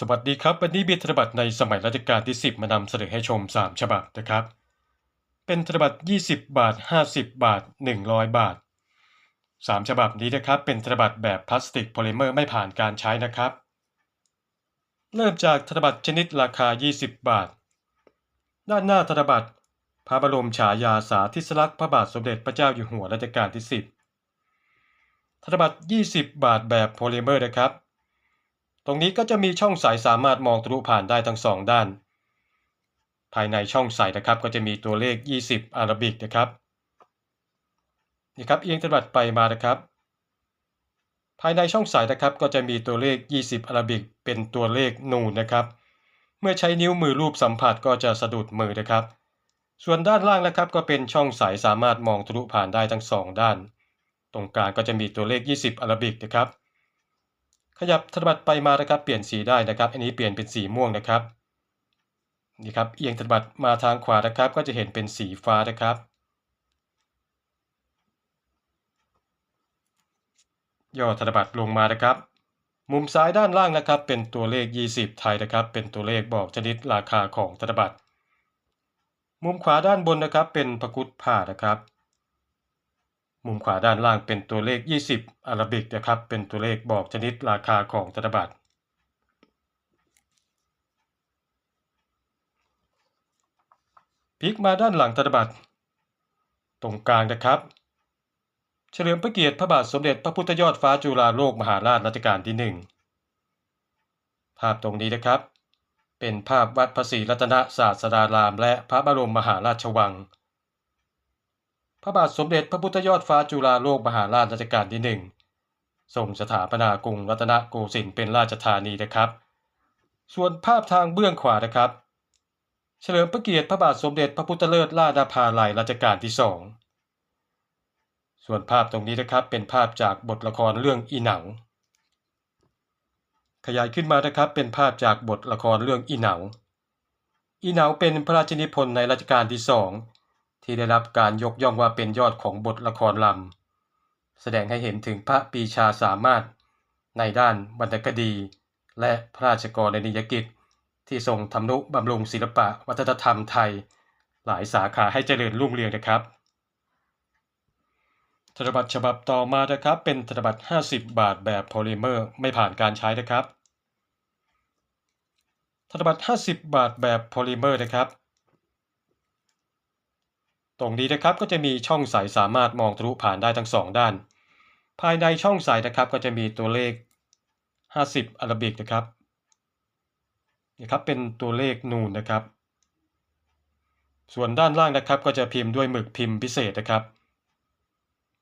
สวัสดีครับ วันนี้มีธนบัตรในสมัยรัชกาลที่ 10 มานำเสนอให้ชม 3 ฉบับนะครับ เป็นธนบัตร 20 บาท 50 บาท 100 บาท 3 ฉบับนี้นะครับเป็นธนบัตรแบบพลาสติกโพลิเมอร์ไม่ผ่านการใช้นะครับ เริ่มจากธนบัตรชนิดราคา 20 บาท ด้านหน้าธนบัตรพระบรมฉายาสาธิสลักษณ์พระบาทสมเด็จพระเจ้าอยู่หัวรัชกาลที่ 10ธนบัตร 20 บาทแบบโพลิเมอร์นะครับ ตรงนี้ก็จะมีช่องใสสามารถมองทะลุผ่านได้ทั้งสองด้าน ภายในช่องใสนะครับก็จะมีตัวเลข 20 อารบิกนะครับนี่ครับเอียงธนบัตรไปมานะครับ ภายในช่องใสนะครับก็จะมีตัวเลข 20 อารบิกเป็นตัวเลขนูนนะครับ เมื่อใช้นิ้วมือรูปสัมผัสก็จะสะดุดมือนะครับ ส่วนด้านล่างนะครับก็เป็นช่องใสสามารถมองทะลุผ่านได้ทั้งสองด้าน ตรงกลางก็จะมีตัวเลข 20 อารบิกนะครับ ขยับธนบัตรไปมานะครับเปลี่ยนสีได้นะครับ อันนี้เปลี่ยนเป็นสีม่วงนะครับนี่ครับเอียงธนบัตรมาทางขวานะครับ ก็จะเห็นเป็นสีฟ้านะครับ ย่อธนบัตรลงมานะครับ มุมซ้ายด้านล่างนะครับ เป็นตัวเลข 20 ไทยนะครับ เป็นตัวเลขบอกชนิดราคาของธนบัตรมุมขวาด้านบนนะครับ เป็นพกุฏผ่านะครับ มุมขวาด้านล่างเป็นตัวเลข 20 อาราบิกนะครับ เป็นตัวเลขบอกชนิดราคาของธนบัตรพลิกมาด้านหลังธนบัตรตรงกลางนะครับ เฉลิมพระเกียรติพระบาทสมเด็จพระพุทธยอดฟ้าจุฬาโลกมหาราชรัชกาลที่ 1 ภาพตรงนี้นะครับ เป็นภาพวัดพระศรีรัตนศาสดาราม และพระบรมมหาราชวัง ระบาทสมเด็จพระพุทธยอดฟ้าจุฬาโลกมหาราชรัชกาลที่หนึ่งทรงสถาปนากรุงรัตนโกสินทร์เป็นราชธานีนะครับ ส่วนภาพทางเบื้องขวานะครับ เฉลิมพระเกียรติพระบาทสมเด็จพระพุทธเลิศราชภาลัยรัชกาลที่สองส่วนภาพตรงนี้นะครับเป็นภาพจากบทละครเรื่องอีหนาขยายขึ้นมานะครับเป็นภาพจากบทละครเรื่องอีหนาอีหนาเป็นพระราชนิพนธ์ในรัชกาลที่สอง ที่ได้รับการยกย่องว่าเป็นยอดของบทละครลำ แสดงให้เห็นถึงพระปีชาสามารถในด้านวรรณคดี และพระราชกรณียกิจ ที่ทรงทำนุบำรุงศิลปะวัฒนธรรมไทย หลายสาขาให้เจริญรุ่งเรืองนะครับ ธนบัตรฉบับต่อมานะครับ เป็นธนบัตร 50 บาทแบบโพลิเมอร์ไม่ผ่านการใช้นะครับ ธนบัตร 50 บาทแบบโพลิเมอร์นะครับ ตรงนี้นะครับก็จะมีช่องใสสามารถมองทะลุผ่านได้ทั้งสองด้าน ภายในช่องใสนะครับก็จะมีตัวเลข 50อาราบิกนะครับนี่ครับเป็นตัวเลขนูนนะครับ ส่วนด้านล่างนะครับก็จะพิมพ์ด้วยหมึกพิมพ์พิเศษนะครับ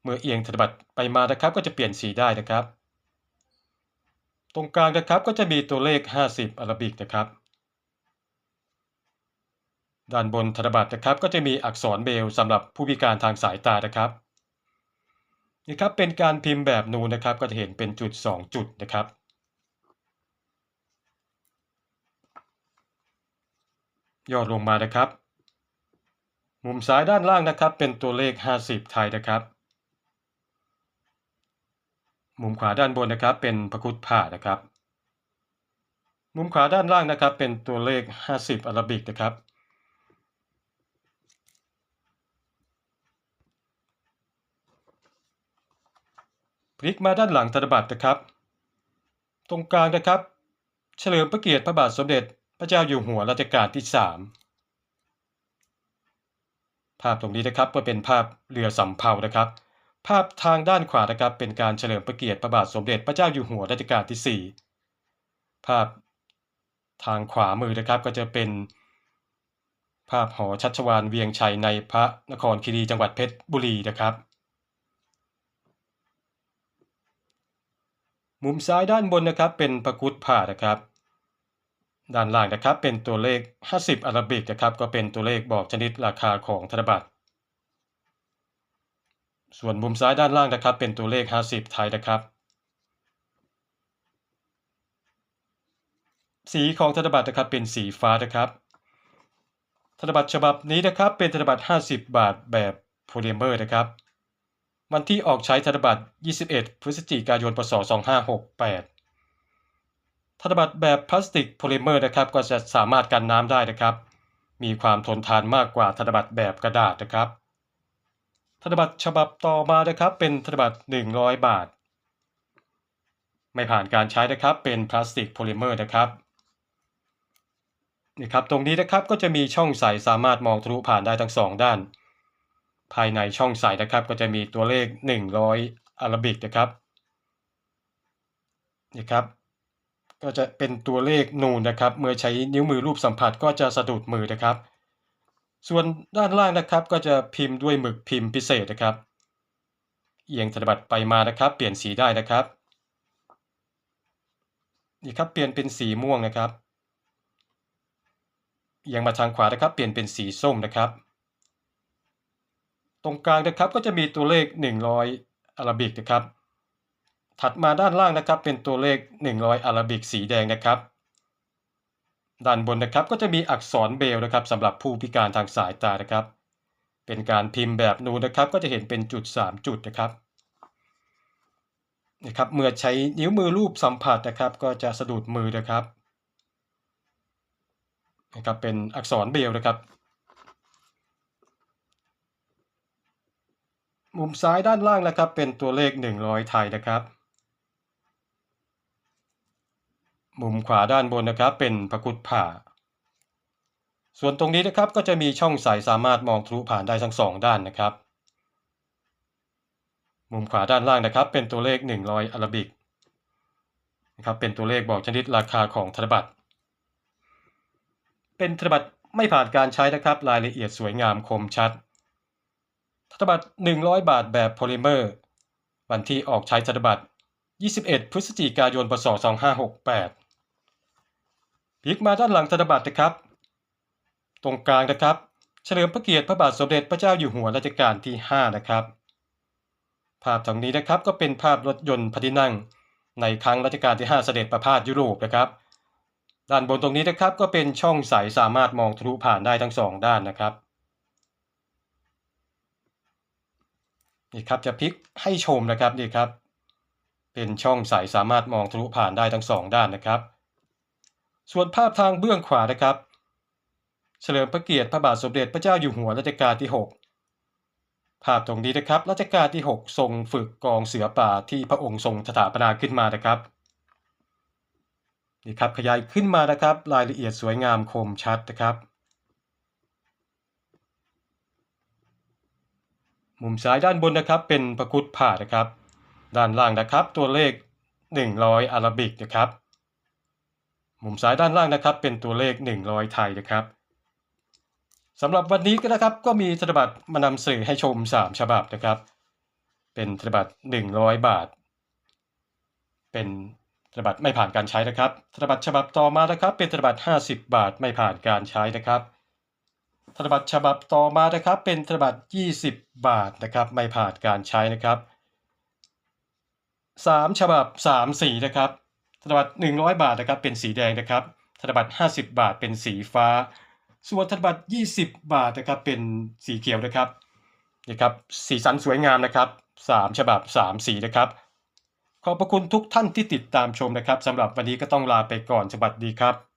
เมื่อเอียงธนบัตรไปมานะครับก็จะเปลี่ยนสีได้นะครับ ตรงกลางนะครับก็จะมีตัวเลข 50อาราบิกนะครับ ด้านบนธนบัตรนะครับก็จะมีอักษรเบลสำหรับผู้พิการทางสายตานะครับนี่ครับเป็นการพิมพ์แบบนูนนะครับก็จะเห็นเป็นจุด 2 จุดนะครับย่อลงมานะครับ มุมซ้ายด้านล่างนะครับ เป็นตัวเลข 50 ไทยนะครับ มุมขวาด้านบนนะครับเป็นพระคุดผ่านะครับ มุมขวาด้านล่างนะครับ เป็นตัวเลข 50อาราบิกนะครับ พลิกมาด้านหลังธนบัตรนะครับ ตรงกลางนะครับ เฉลิมพระเกียรติพระบาทสมเด็จ พระเจ้าอยู่หัวรัชกาลที่3ภาพตรงนี้นะครับก็เป็นภาพเรือสำเภานะครับ ภาพทางด้านขวานะครับ เป็นการเฉลิมพระเกียรติพระบาทสมเด็จพระเจ้าอยู่หัวรัชกาลที่ 4 ภาพทางขวามือนะครับก็จะเป็น ภาพหอชัชวานเวียงชัยในพระนครคีรีจังหวัดเพชรบุรีนะครับ มุมซ้ายด้านบนนะครับเป็นพระกุฏผ่านะครับ ด้านล่างนะครับเป็นตัวเลข 50อาราบิกนะครับก็เป็นตัวเลขบอกชนิดราคาของธนบัตร ส่วนมุมซ้ายด้านล่างนะครับเป็นตัวเลข 50 ไทยนะครับ สีของธนบัตรนะครับเป็นสีฟ้านะครับ ธนบัตรฉบับนี้นะครับเป็นธนบัตร 50 บาทแบบโพลิเมอร์นะครับ วันที่ออกใช้ธนบัตร 21 พฤศจิกายน พศ 2568 ธนบัตรแบบพลาสติกโพลิเมอร์นะครับก็จะสามารถกันน้ำได้นะครับ มีความทนทานมากกว่าธนบัตรแบบกระดาษนะครับ ธนบัตรฉบับต่อมานะครับ เป็นธนบัตร 100 บาท ไม่ผ่านการใช้นะครับเป็นพลาสติกโพลิเมอร์นะครับนี่ครับตรงนี้นะครับก็จะมีช่องใสสามารถมองทะลุผ่านได้ทั้งสองด้าน ภายในช่องใสนะครับ ก็จะมีตัวเลข 100อารบิกนะครับนี่ครับก็จะเป็นตัวเลขนูนนะครับ เมื่อใช้นิ้วมือรูปสัมผัสก็จะสะดุดมือนะครับ ส่วนด้านล่างนะครับก็จะพิมพ์ด้วยหมึกพิมพ์พิเศษนะครับ เอียงธนบัตรไปมานะครับ เปลี่ยนสีได้นะครับนี่ครับเปลี่ยนเป็นสีม่วงนะครับเอียงมาทางขวานะครับ เปลี่ยนเป็นสีส้มนะครับ ตรงกลางนะครับก็จะมีตัวเลข 100อาราบิกนะครับ ถัดมาด้านล่างนะครับเป็นตัวเลข 100อาราบิกสีแดงนะครับ ด้านบนนะครับก็จะมีอักษรเบลนะครับสำหรับผู้พิการทางสายตานะครับ เป็นการพิมพ์แบบนูนนะครับ ก็จะเห็นเป็นจุด 3 จุดนะครับนะครับเมื่อใช้นิ้วมือรูปสัมผัสนะครับ ก็จะสะดุดมือนะครับนะครับเป็นอักษรเบลนะครับ มุมซ้ายด้านล่างนะครับ เป็นตัวเลข 100 ไทยนะครับ มุมขวาด้านบนนะครับ เป็นพระคุดผ่า ส่วนตรงนี้นะครับก็จะมีช่องใสสามารถมองทะลุผ่านได้ทั้งสองด้านนะครับ มุมขวาด้านล่างนะครับ เป็นตัวเลข 100อาราบิกนะครับเป็นตัวเลขบอกชนิดราคาของธนบัตร เป็นธนบัตรไม่ผ่านการใช้นะครับ รายละเอียดสวยงามคมชัด ธนบัตร 100 บาทแบบโพลิเมอร์ วันที่ออกใช้ธนบัตร 21 พฤศจิกายน พศ 2568พลิกมาด้านหลังธนบัตรนะครับ ตรงกลางนะครับ เฉลิมพระเกียรติพระบาทสมเด็จพระเจ้าอยู่หัวรัชกาลที่ 5 นะครับ ภาพตรงนี้นะครับก็เป็นภาพรถยนต์พระที่นั่ง ในครั้งรัชกาลที่ 5 เสด็จประพาสยุโรปนะครับ ด้านบนตรงนี้นะครับก็เป็นช่องใสสามารถมองทะลุผ่านได้ทั้งสองด้านนะครับ นี่ครับจะพลิกให้ชมนะครับนี่ครับ เป็นช่องใสสามารถมองทะลุผ่านได้ทั้งสองด้านนะครับ ส่วนภาพทางเบื้องขวานะครับ เฉลิมพระเกียรติพระบาทสมเด็จพระเจ้าอยู่หัวรัชกาลที่ 6 ภาพตรงนี้นะครับรัชกาลที่ 6 ทรงฝึกกองเสือป่าที่พระองค์ทรงสถาปนาขึ้นมานะครับนี่ครับขยายขึ้นมานะครับ รายละเอียดสวยงามคมชัดนะครับ มุมซ้ายด้านบนนะครับ เป็นพระคุดผ่านะครับ ด้านล่างนะครับ ตัวเลข 100 อาราบิกนะครับ มุมซ้ายด้านล่างนะครับ เป็นตัวเลข 100 ไทยนะครับสำหรับวันนี้ก็นะครับก็มีธนบัตรมานำเสนอให้ชม 3 ฉบับนะครับ เป็นธนบัตร100 บาท เป็นธนบัตรไม่ผ่านการใช้นะครับธนบัตรฉบับต่อมานะครับ เป็นธนบัตร50 บาทไม่ผ่านการใช้นะครับ ธนบัตรฉบับต่อมานะครับ เป็นธนบัตร 20 บาทนะครับไม่ผ่านการใช้นะครับ 3 ฉบับ 3 สีนะครับธนบัตร100 บาทนะครับเป็นสีแดงนะครับธนบัตร50 บาทเป็นสีฟ้า ส่วนธนบัตร 20 บาทนะครับเป็นสีเขียวนะครับนี่ครับสีสันสวยงามนะครับ 3 ฉบับ 3 สีนะครับ ขอบพระคุณทุกท่านที่ติดตามชมนะครับสำหรับวันนี้ก็ต้องลาไปก่อนสวัสดีครับ